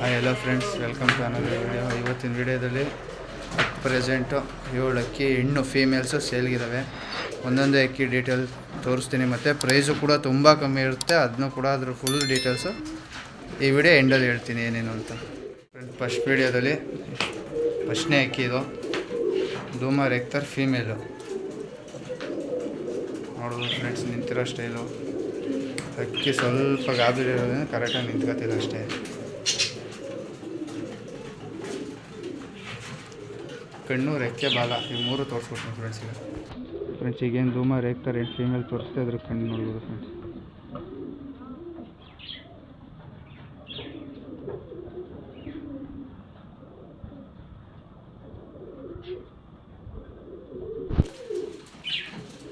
Hi hello friends welcome to another video ಇವತ್ತಿನ ವಿಡಿಯೋದಲ್ಲಿ present ಏಳು ಅಕ್ಕಿ ಹೆಣ್ಣು ಫೀಮೇಲ್ಸು ಸೇಲ್ಗಿದ್ದಾವೆ ಒಂದೊಂದೇ ಅಕ್ಕಿ ಡೀಟೇಲ್ ತೋರಿಸ್ತೀನಿ. ಮತ್ತು ಪ್ರೈಸು ಕೂಡ ತುಂಬ ಕಮ್ಮಿ ಇರುತ್ತೆ. ಅದನ್ನು ಕೂಡ ಅದ್ರ ಫುಲ್ ಡೀಟೇಲ್ಸು ಈ ವಿಡಿಯೋ ಎಂಡಲ್ಲಿ ಹೇಳ್ತೀನಿ ಏನೇನು ಅಂತ. ಫ್ರೆಂಡ್ ಫಸ್ಟ್ ವಿಡಿಯೋದಲ್ಲಿ ಫಸ್ಟ್ನೇ ಅಕ್ಕಿ ಇದು. ಧೂಮ, ರೆಕ್ತರ್ ಫೀಮೇಲು ನೋಡ್ಬೋದು ಫ್ರೆಂಡ್ಸ್ ನಿಂತಿರೋ ಸ್ಟೈಲು ಅಕ್ಕಿ ಸ್ವಲ್ಪ ಗಾಬರಿರೋದ್ರಿಂದ ಕರೆಕ್ಟಾಗಿ ನಿಂತ್ಕೋತಿಲ್ಲ ಅಷ್ಟೇ. ಕಣ್ಣು ರೆಕ್ಕೆ ಬಾಲ ಈ ಮೂರು ತೋರಿಸ್ಕೊಡ್ತೀನಿ ಫ್ರೆಂಡ್ಸ್ ಈಗ ಫ್ರೆಂಡ್ಸ್ ಈಗೇನು ಧೂಮ ರೇಗ್ತಾರೆ ಏನು ಫೀಮೇಲ್ ತೋರಿಸ್ತಾ ಅದ್ರ ಕಣ್ಣು ನೋಡ್ಬೋದು ಫ್ರೆಂಡ್ಸ್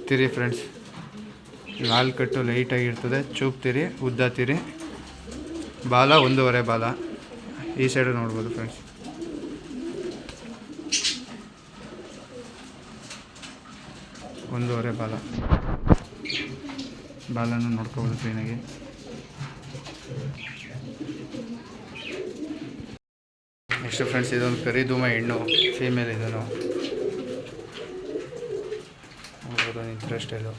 ತಿರಿ ಫ್ರೆಂಡ್ಸ್ ಲಾಲ್ ಕಟ್ಟು ಲೈಟಾಗಿರ್ತದೆ ಚೂಪ್ ತಿರಿ ಉದ್ದ ತಿರಿ. ಬಾಲ ಒಂದೂವರೆ ಬಾಲ. ಈ ಸೈಡು ನೋಡ್ಬೋದು ಫ್ರೆಂಡ್ಸ್ ಒಂದೂವರೆ ಬಾಲ. ಬಾಲನ್ನು ನೋಡ್ಕೋಬೋದು ಕ್ಲೀನಾಗಿ ನೆಕ್ಸ್ಟ್ ಫ್ರೆಂಡ್ಸ್ ಇದೊಂದು ಕರಿಧೂಮ ಹೆಣ್ಣು ಫೀಮೇಲ್ ಇದನ್ನು. ನೋಡ್ಬೋದು ಇಂಟ್ರೆಸ್ಟ್ ಇದು.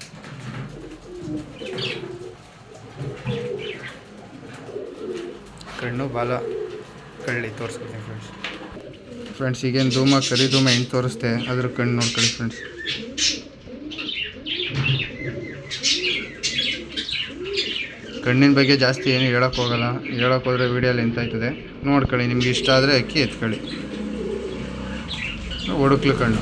ಕಣ್ಣು, ಬಾಲ, ಕಳ್ಳಿ ತೋರಿಸ್ಕೊಡ್ತೀನಿ ಫ್ರೆಂಡ್ಸ್ ಫ್ರೆಂಡ್ಸ್ ಈಗೇನು ಧೂಮ ಕರಿ ಧೂಮ ಹೆಣ್ಣು ತೋರಿಸ್ತೆ ಅದ್ರ ಕಣ್ಣು ನೋಡ್ಕೊಳ್ಳಿ ಫ್ರೆಂಡ್ಸ್ ಕಣ್ಣಿನ ಬಗ್ಗೆ ಜಾಸ್ತಿ ಏನು ಹೇಳೋಕೆ ಹೋಗಲ್ಲ. ಹೇಳೋಕೆ ಹೋದರೆ ವೀಡಿಯೋ ಲೆಂತ್ ಆಯ್ತದೆ ನೋಡ್ಕೊಳ್ಳಿ, ನಿಮ್ಗೆ ಇಷ್ಟ ಆದರೆ ಅಕ್ಕಿ ಎತ್ಕೊಳ್ಳಿ. ಒಡುಕ್ಲು ಕಣ್ಣು.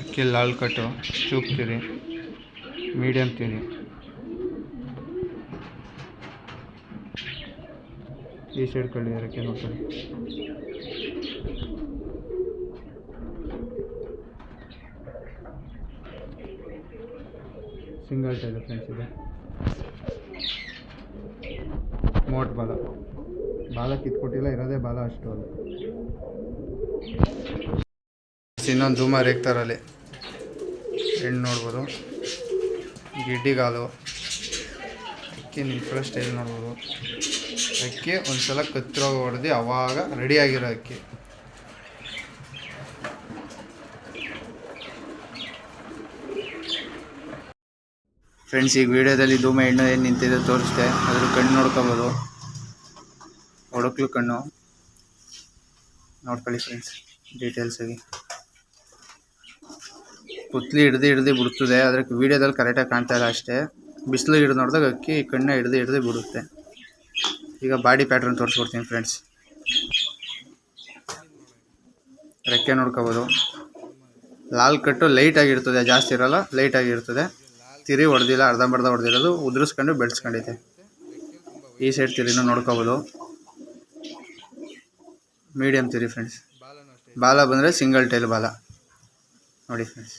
ಅಕ್ಕಿ ಲಾಲ್ ಕಟ್ಟು ಚೂಪ್ತೀರಿ ಮೀಡಿಯಮ್ ತಿರಿ. ಈ ಸೈಡ್ ಕಳ್ಳಿ ಅದಕ್ಕೆ ನೋಡ್ತಾರೆ ಸಿಂಗಲ್ ಟೈಲ್ ಫ್ರೆಂಡ್ಸ್ ಇದೆ. ಮೋಟ್ ಬಾಲ. ಬಾಲ ಕಿತ್ಕೊಟ್ಟಿಲ್ಲ, ಇರೋದೇ ಬಾಲ ಅಷ್ಟು ಅದು ಇನ್ನೊಂದು ಧೂಮ ರೇಗ್ತಾರಲ್ಲಿ ಹೆಣ್ಣು ನೋಡ್ಬೋದು. ಗಿಡ್ಡಿಗಾಲು. ಅಕ್ಕಿ ನಿಂತ್ಕೊಳ್ಳೋ ಸ್ಟೈಲ್ ನೋಡ್ಬೋದು? ಅಕ್ಕಿ ಒಂದ್ಸಲ ಕತ್ತಿರೋಗ ಹೊಡೆದು, ಅವಾಗ ರೆಡಿಯಾಗಿರೋ ಅಕ್ಕಿ. ಫ್ರೆಂಡ್ಸ್ ಈಗ ವಿಡಿಯೋದಲ್ಲಿ ಧೂಮ ಹೆಣ್ಣು ಏನು ನಿಂತಿದೆ ತೋರಿಸ್ದೆ. ಅದ್ರ ಕಣ್ಣು ನೋಡ್ಕೋಬೋದು. ಒಡಕ್ಲು ಕಣ್ಣು. ನೋಡ್ಕೊಳ್ಳಿ ಫ್ರೆಂಡ್ಸ್ ಡೀಟೇಲ್ಸಾಗಿ ಪುತ್ಲಿ ಹಿಡ್ದು ಹಿಡ್ದು ಬಿಡ್ತದೆ. ಅದಕ್ಕೆ ವಿಡಿಯೋದಲ್ಲಿ ಕರೆಕ್ಟಾಗಿ ಕಾಣ್ತಾ ಇಲ್ಲ ಅಷ್ಟೇ. ಬಿಸಿಲು ಹಿಡ್ದು ನೋಡಿದಾಗ ಅಕ್ಕಿ ಕಣ್ಣು ಹಿಡ್ದು ಹಿಡ್ದು ಬಿಡುತ್ತೆ. ಈಗ ಬಾಡಿ ಪ್ಯಾಟ್ರನ್ ತೋರಿಸ್ಕೊಡ್ತೀನಿ ಫ್ರೆಂಡ್ಸ್ ರೆಕ್ಕೆ ನೋಡ್ಕೋಬೋದು. ಲಾಲ್ ಕಟ್ಟು ಲೈಟಾಗಿರ್ತದೆ ಜಾಸ್ತಿ ಇರಲ್ಲ ಲೈಟಾಗಿರ್ತದೆ ತಿರಿ ಹೊಡೆದಿಲ್ಲ ಅರ್ಧಂಬರ್ಧ ಹೊಡೆದಿರೋದು, ಉದುರಿಸ್ಕೊಂಡು ಬೆಳೆಸ್ಕೊಂಡೈತೆ ಈ ಸೈಡ್ ತಿರಿನೂ ನೋಡ್ಕೋಬೋದು. ಮೀಡಿಯಮ್ ತಿರಿ ಫ್ರೆಂಡ್ಸ್ ಬಾಲ ಬಂದರೆ ಸಿಂಗಲ್ ಟೈಲ್ ಬಾಲ. ನೋಡಿ ಫ್ರೆಂಡ್ಸ್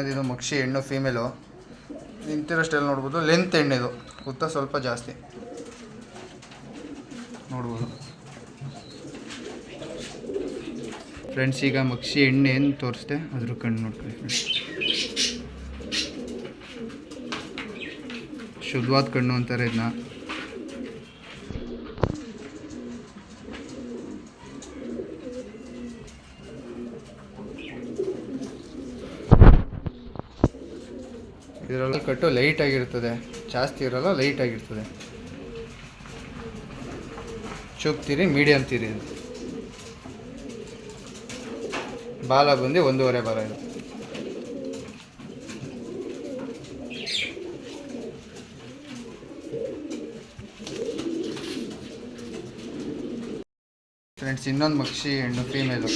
ಇದು ಮಕ್ಷಿ, ಹೆಣ್ಣು ಫೀಮೇಲು ನಿಂತಿರೋ ಸ್ಟೈಲ್ ನೋಡ್ಬೋದು. ಲೆಂತ್ ಹೆಣ್ಣಿದು. ಉತ್ತ ಸ್ವಲ್ಪ ಜಾಸ್ತಿ. ನೋಡ್ಬೋದು. ಫ್ರೆಂಡ್ಸ್ ಈಗ ಮಕ್ಷಿ ಎಣ್ಣೆ ಏನು ತೋರಿಸ್ದೆ? ಅದ್ರ ಕಣ್ಣು ನೋಡ್ತೀವಿ ಶುದ್ಧವಾದ ಕಣ್ಣು ಅಂತಾರೆ ಇದನ್ನ ಇದರಲ್ಲಿ ಕಟ್ಟು ಲೈಟ್ ಆಗಿರ್ತದೆ. ಜಾಸ್ತಿ ಇರಲ್ಲ ಲೈಟ್ ಆಗಿರ್ತದೆ. ಚೂಪ್ ತೀರಿ ಮೀಡಿಯಮ್ ತೀರಿ ಬಾಲ ಬಂದು ಒಂದೂವರೆ ಬಾಲ ಇದೆ. ಫ್ರೆಂಡ್ಸ್ ಇನ್ನೊಂದು ಮಕ್ಷಿ ಹೆಣ್ಣು ಫೀಮೇಲು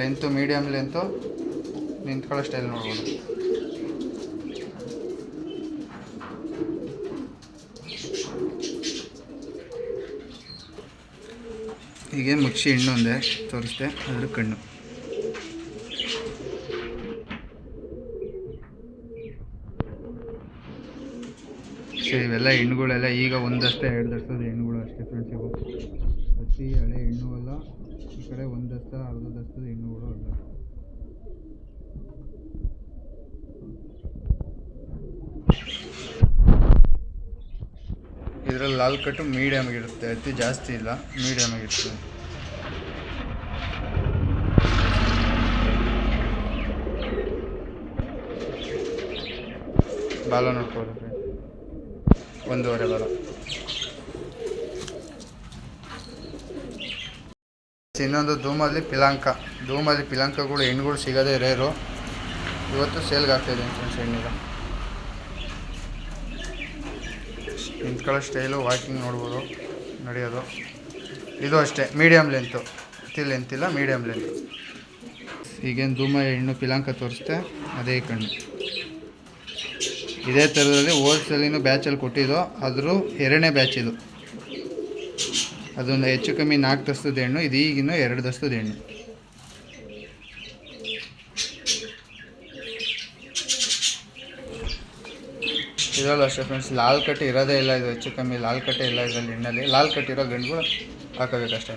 ಲೆಂತು ಮೀಡಿಯಮ್ ಲೆಂತು ನಿಂತ್ಕೊಳ್ಳೋ ಸ್ಟೈಲ್ ನೋಡ್ಬೋದು. ಈಗೇನು ಮುಚ್ಚಿ ಹೆಣ್ಣು ಒಂದೇ ತೋರಿಸ್ದೆ, ಅದ್ರ ಕಣ್ಣು. ಸೊ ಇವೆಲ್ಲ ಹೆಣ್ಣುಗಳೆಲ್ಲ ಈಗ ಒಂದಷ್ಟೇ, ಎರಡು ದಷ್ಟದ ಹೆಣ್ಣುಗಳು ಅಷ್ಟೇ ಫ್ರೆಂಡ್ಸ್ ಇವು. ಪ್ರತಿ ಹಳೆ ಹೆಣ್ಣು ಅಲ್ಲ ಈ ಕಡೆ ಒಂದಷ್ಟ, ಅರ್ಧ ಹೆಣ್ಣುಗಳು ಅಲ್ಲ ಇದರಲ್ಲಿ ಲಾಲ್ ಕಟ್ಟು ಮೀಡಿಯಮ್ ಇರುತ್ತೆ, ಅತಿ ಜಾಸ್ತಿ ಇಲ್ಲ ಮೀಡಿಯಮ್ ಆಗಿರ್ತದೆ ಬಾಲ ನೋಡ್ಕೊಳ್ಳಿ ಒಂದೂವರೆ ಬಾಲ. ಇನ್ನೊಂದು ಧೂಮಲ್ಲಿ ಪಿಲಾಂಕ. ಧೂಮಲ್ಲಿ ಪಿಲಾಂಕಗಳು ಹೆಣ್ಣುಗಳು ಸಿಗೋದೇ ರೇರು. ಇವತ್ತು ಸೇಲ್ಗೆ ಆಗ್ತಾಯಿದೆ ಫ್ರೆಂಡ್ಸ್ ಹೆಣ್ಣಿಗ. ನಿಂತ್ಕೊಳ್ಳೋ ಸ್ಟೈಲು ವಾಕಿಂಗ್ ನೋಡ್ಬೋದು, ನಡೆಯೋದು. ಇದು ಅಷ್ಟೇ ಮೀಡಿಯಮ್ ಲೆಂತು ಅತಿ ಲೆಂತ್ ಇಲ್ಲ ಮೀಡಿಯಮ್ ಲೆಂತ್ ಈಗೇನು ಧೂಮ ಹೆಣ್ಣು ಪಿಲಾಂಕ ತೋರಿಸ್ತೆ, ಅದೇ ಕಣ್ಣು. ಇದೇ ಥರದಲ್ಲಿ ಹೋಲ್ಸೇಲಿನ ಬ್ಯಾಚಲ್ಲಿ ಕೊಟ್ಟಿದ್ದು, ಆದರೂ ಎರಡನೇ ಬ್ಯಾಚ್ ಇದು. ಅದೊಂದು ಹೆಚ್ಚು ಕಮ್ಮಿ ನಾಲ್ಕು ದಸ್ತದ ಹೆಣ್ಣು, ಇದು ಈಗಿನ್ನೂ ಎರಡು ದಸ್ತದ ಹೆಣ್ಣು. ಇದರಲ್ಲೂ ಅಷ್ಟೇ ಫ್ರೆಂಡ್ಸ್, ಲಾಲ್ ಕಟ್ಟೆ ಇರೋದೇ ಇಲ್ಲ ಇದು ಹೆಚ್ಚು ಕಮ್ಮಿ. ಲಾಲ್ ಕಟ್ಟೆ ಇಲ್ಲ ಇದರಲ್ಲಿ ಹೆಣ್ಣಲ್ಲಿ ಲಾಲ್ ಕಟ್ಟಿರೋ ಗಂಡುಗಳು ಹಾಕೋಬೇಕಷ್ಟೇ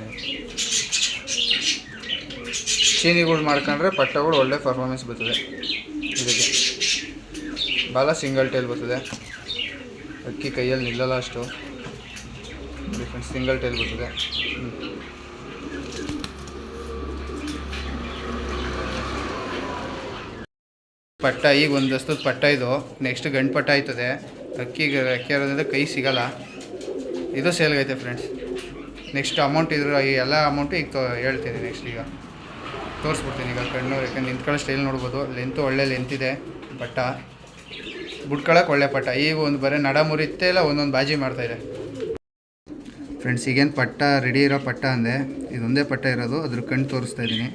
ಚೀನಿಗಳು ಮಾಡ್ಕೊಂಡ್ರೆ ಪಟ್ಟಗಳು ಒಳ್ಳೆ ಪರ್ಫಾರ್ಮೆನ್ಸ್ ಬರ್ತದೆ. ಇದಕ್ಕೆ ಬಾಲ ಸಿಂಗಲ್ ಟೈಲ್ ಬರ್ತದೆ. ಅಕ್ಕಿ ಕೈಯಲ್ಲಿ ನಿಲ್ಲಲ್ಲ ಅಷ್ಟು. ಫ್ರೆಂಡ್ಸ್ ಸಿಂಗಲ್ ಟೈಲ್ ಬರ್ತದೆ. ಪಟ್ಟ, ಈಗ ಒಂದು ಪಟ್ಟ ಇದು. ನೆಕ್ಸ್ಟ್ ಗಂಡು ಪಟ್ಟ ಆಯ್ತದೆ. ಅಕ್ಕಿಗೆ ಅಕ್ಕಿ ಇರೋದ್ರಿಂದ ಕೈ ಸಿಗಲ್ಲ. ಇದು ಸೇಲ್ಗೈತೆ ಫ್ರೆಂಡ್ಸ್ ನೆಕ್ಸ್ಟ್ ಅಮೌಂಟ್ ಇದ್ರ, ಈ ಎಲ್ಲ ಅಮೌಂಟು ಈಗ ತೋ, ಹೇಳ್ತೀನಿ ನೆಕ್ಸ್ಟ್ ಈಗ. ತೋರಿಸ್ಬಿಡ್ತೀನಿ ಈಗ ಕಣ್ಣು, ಯಾಕಂದ್ರೆ ನಿಂತ್ಕೊಳ್ಳೋ ಸ್ಟೈಲ್ ನೋಡ್ಬೋದು. ಲೆಂತು ಒಳ್ಳೆ ಲೆಂತ್ ಇದೆ, ಪಟ್ಟ. ಬುಡ್ಕೊಳಕ್ಕೆ ಒಳ್ಳೆ ಪಟ್ಟ. ಈಗ ಒಂದು ಬರೀ ನಡ ಮುರಿಯುತ್ತೆ ಇಲ್ಲ, ಒಂದೊಂದು ಬಾಜಿ ಮಾಡ್ತಾಯಿದೆ ಫ್ರೆಂಡ್ಸ್ ಈಗೇನು ಪಟ್ಟ ರೆಡಿ ಇರೋ ಪಟ್ಟ ಅಂದೆ. ಇದೊಂದೇ ಪಟ್ಟ ಇರೋದು. ಅದ್ರ ಕಣ್ಣು ತೋರಿಸ್ತಾ ಇದ್ದೀನಿ.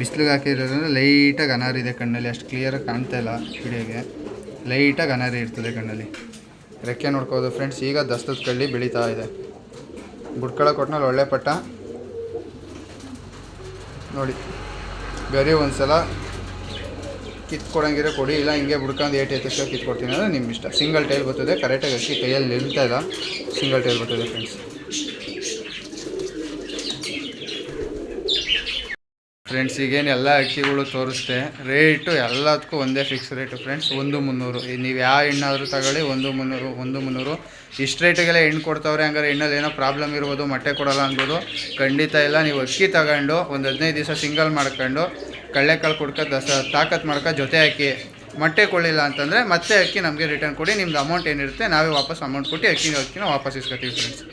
ಬಿಸಿಲಿಗೆ ಹಾಕಿರೋದ್ರಿಂದ ಲೈಟಾಗಿ ಅನಾರಿ ಇದೆ ಕಣ್ಣಲ್ಲಿ. ಅಷ್ಟು ಕ್ಲಿಯರಾಗಿ ಕಾಣ್ತಾ ಇಲ್ಲ ವಿಡಿಯೋಗೆ ಲೈಟಾಗಿ ಅನಾರಿ ಇರ್ತದೆ ಕಣ್ಣಲ್ಲಿ. ರೆಕ್ಕೆ ನೋಡ್ಕೋದು ಫ್ರೆಂಡ್ಸ್ ಈಗ ದಸ್ತದ ಕಳ್ಳಿ ಬೆಳೀತಾ ಇದೆ. ಗುಡ್ಕಳ ಕೊಟ್ಟನಲ್ಲಿ ಒಳ್ಳೆ ಪಟ್ಟ. ನೋಡಿ ಬೇರೆ ಒಂದು ಸಲ ಕಿತ್ಕೊಡಂಗಿರೋ ಕೊಡಿ, ಇಲ್ಲ ಹಿಂಗೆ ಬುಡ್ಕೊಂಡು ಏಟ್ ಎತ್ತಕ್ಕೆ ಕಿತ್ಕೊಡ್ತೀನಿ ಅಂದರೆ ನಿಮ್ಮ ಇಷ್ಟ ಸಿಂಗಲ್ ಟೈಲ್ ಬರ್ತದೆ ಕರೆಕ್ಟಾಗಿ ಅಕ್ಕಿ ಕೈಯಲ್ಲಿ ನಿಲ್ತಾ ಇಲ್ಲ. ಸಿಂಗಲ್ ಟೈಲ್ ಬರ್ತದೆ ಫ್ರೆಂಡ್ಸ್ ಫ್ರೆಂಡ್ಸ್ ಈಗೇನು ಎಲ್ಲ ಅಕ್ಕಿಗಳು ತೋರಿಸ್ತೆ ರೇಟು ಎಲ್ಲದಕ್ಕೂ ಒಂದೇ ಫಿಕ್ಸ್ ರೇಟು ಫ್ರೆಂಡ್ಸ್ ಒಂದು ಮುನ್ನೂರು. ನೀವು ಯಾವ ಹೆಣ್ಣಾದರೂ ತಗೊಳ್ಳಿ, ಒಂದು ಮುನ್ನೂರು ಒಂದು ಮುನ್ನೂರು. ಇಷ್ಟು ರೇಟಿಗೆಲ್ಲ ಹೆಣ್ಣು ಕೊಡ್ತಾವ್ರೆ ಹಂಗಾರೆ ಹೆಣ್ಣಲ್ಲಿ ಏನೋ ಪ್ರಾಬ್ಲಮ್ ಇರ್ಬೋದು, ಮೊಟ್ಟೆ ಕೊಡಲ್ಲ ಅನ್ಬೋದು. ಖಂಡಿತ ಇಲ್ಲ, ನೀವು ಅಕ್ಕಿ ತಗೊಂಡು ಒಂದು ಹದಿನೈದು ದಿವಸ ಸಿಂಗಲ್ ಮಾಡ್ಕೊಂಡು ಕಳ್ಳೆಕಾಳು ಕುಡ್ಕೊ ದಸ ತಾಕತ್ ಮಾಡ್ಕೊ ಜೊತೆ ಹಾಕಿ ಮೊಟ್ಟೆ ಕೊಡಲಿಲ್ಲ ಅಂತಂದರೆ ಮತ್ತೆ ಅಕ್ಕಿ ನಮಗೆ ರಿಟರ್ನ್ ಕೊಡಿ, ನಿಮ್ದು ಅಮೌಂಟ್ ಏನಿರುತ್ತೆ, ನಾವೇ ವಾಪಸ್ ಅಮೌಂಟ್ ಕೊಟ್ಟು ಅಕ್ಕಿ ಅಕ್ಕಿನ ವಾಪಸ್ ಇಸ್ಕೊತೀವಿ ಫ್ರೆಂಡ್ಸ್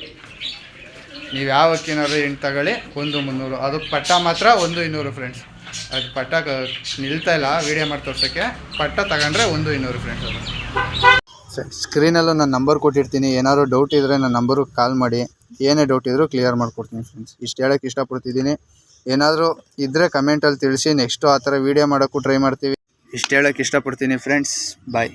ನೀವು ಯಾವ ಅಕ್ಕಿನಾದ್ರು ತಗೊಳ್ಳಿ, ಒಂದು ಮುನ್ನೂರು. ಅದು ಪಟ್ಟ ಮಾತ್ರ ಒಂದು ಇನ್ನೂರು ಫ್ರೆಂಡ್ಸ್ ಅದು ಪಟ್ಟ ನಿಲ್ತಾ ಇಲ್ಲ ವೀಡಿಯೋ ಮಾಡಿ ತೋರ್ಸೋಕ್ಕೆ. ಪಟ್ಟ ತಗೊಂಡ್ರೆ ಒಂದು ಇನ್ನೂರು ಫ್ರೆಂಡ್ಸ್ ಅದು. ಸ್ಕ್ರೀನಲ್ಲೂ ನಾನು ನಂಬರ್ ಕೊಟ್ಟಿರ್ತೀನಿ. ಏನಾದರೂ ಡೌಟ್ ಇದ್ದರೆ ನನ್ನ ನಂಬರು ಕಾಲ್ ಮಾಡಿ. ಏನೇ ಡೌಟ್ ಇದ್ದರೂ ಕ್ಲಿಯರ್ ಮಾಡಿಕೊಡ್ತೀನಿ ಫ್ರೆಂಡ್ಸ್ ಇಷ್ಟು ಹೇಳೋಕ್ಕೆ ಇಷ್ಟಪಡ್ತಿದ್ದೀನಿ. ಏನಾದರೂ ಇದ್ದರೆ ಕಮೆಂಟಲ್ಲಿ ತಿಳಿಸಿ. ನೆಕ್ಸ್ಟು ಆ ಥರ ವೀಡಿಯೋ ಮಾಡೋಕ್ಕೂ ಟ್ರೈ ಮಾಡ್ತೀವಿ. ಇಷ್ಟು ಹೇಳೋಕ್ಕೆ ಇಷ್ಟಪಡ್ತೀನಿ ಫ್ರೆಂಡ್ಸ್ ಬಾಯ್